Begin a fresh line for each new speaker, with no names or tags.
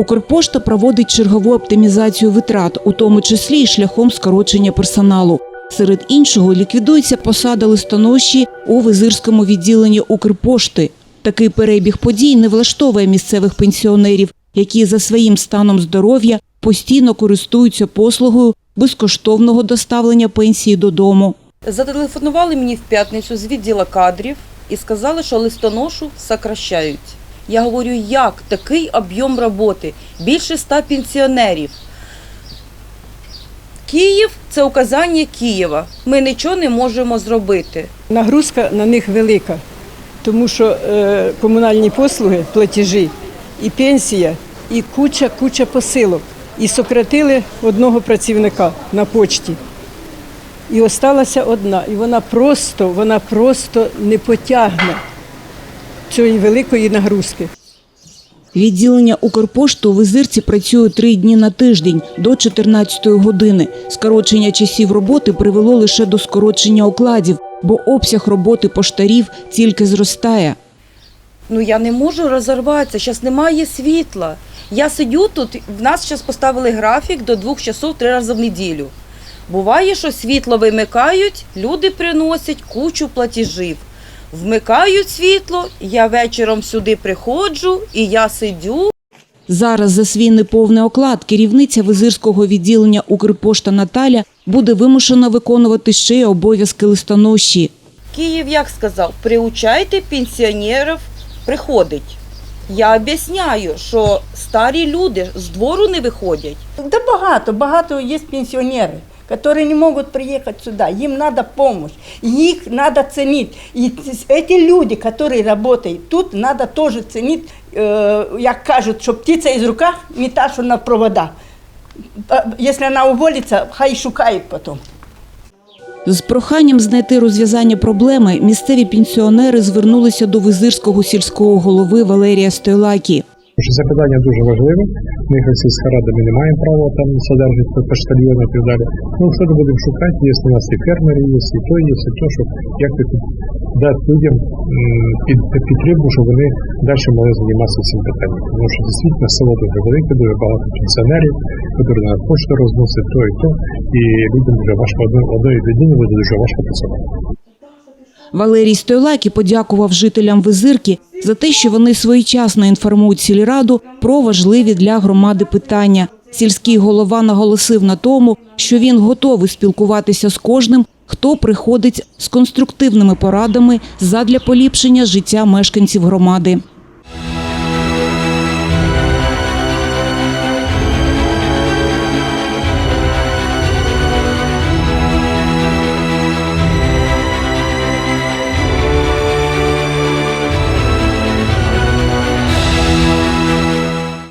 Укрпошта проводить чергову оптимізацію витрат, у тому числі і шляхом скорочення персоналу. Серед іншого ліквідується посада листоноші у визирському відділенні Укрпошти. Такий перебіг подій не влаштовує місцевих пенсіонерів, які за своїм станом здоров'я постійно користуються послугою безкоштовного доставлення пенсії додому.
Зателефонували мені в п'ятницю з відділу кадрів і сказали, що листоношу сокращають. Я говорю, як такий об'єм роботи? Більше ста пенсіонерів. Київ це указання Києва. Ми нічого не можемо зробити.
Нагрузка на них велика, тому що е, комунальні послуги, платежі, і пенсія, і куча, куча посилок. І сократили одного працівника на почті. І осталася одна. І вона просто, вона просто не потягне цієї великої нагрузки.
Відділення Укрпошти у Визирці працює три дні на тиждень до 14 години. Скорочення часів роботи привело лише до скорочення окладів, бо обсяг роботи поштарів тільки зростає.
Ну я не можу розірватися, зараз немає світла. Я сидю тут, в нас зараз поставили графік до двох часов три рази в неділю. Буває, що світло вимикають, люди приносять кучу платежів. Вмикають світло, я вечором сюди приходжу і я сидю.
Зараз за свій неповний оклад керівниця визирського відділення Укрпошта Наталя буде вимушена виконувати ще й обов'язки листоноші.
Київ як сказав, приучайте пенсіонерів приходить. Я об'ясняю, що старі люди з двору не виходять.
Да багато, багато є пенсіонери, які не можуть приїхати сюди. Їм треба допомога, їх треба цінити. І ці люди, які працюють тут, треба теж цінити, е, як кажуть, що птиця із руках не та, що на провода. Якщо вона уволиться, хай шукає потім.
З проханням знайти розв'язання проблеми місцеві пенсіонери звернулися до визирського сільського голови Валерія Стойлакі.
Що це питання дуже важливе. Ми як сільська рада ми не маємо права там содержати поштальйони і так далі. Ну що ми будемо шукати, якщо у нас і фермери є, і то є, і то, що як таки дати людям під, підтримку, щоб вони далі могли займатися цим питанням. Тому що дійсно село дуже велике, дуже багато пенсіонерів, які на пошту розносять то і то, і людям дуже важко одної людині буде дуже важко працювати.
Валерій Стойлакі подякував жителям Визирки за те, що вони своєчасно інформують сільраду про важливі для громади питання. Сільський голова наголосив на тому, що він готовий спілкуватися з кожним, хто приходить з конструктивними порадами задля поліпшення життя мешканців громади.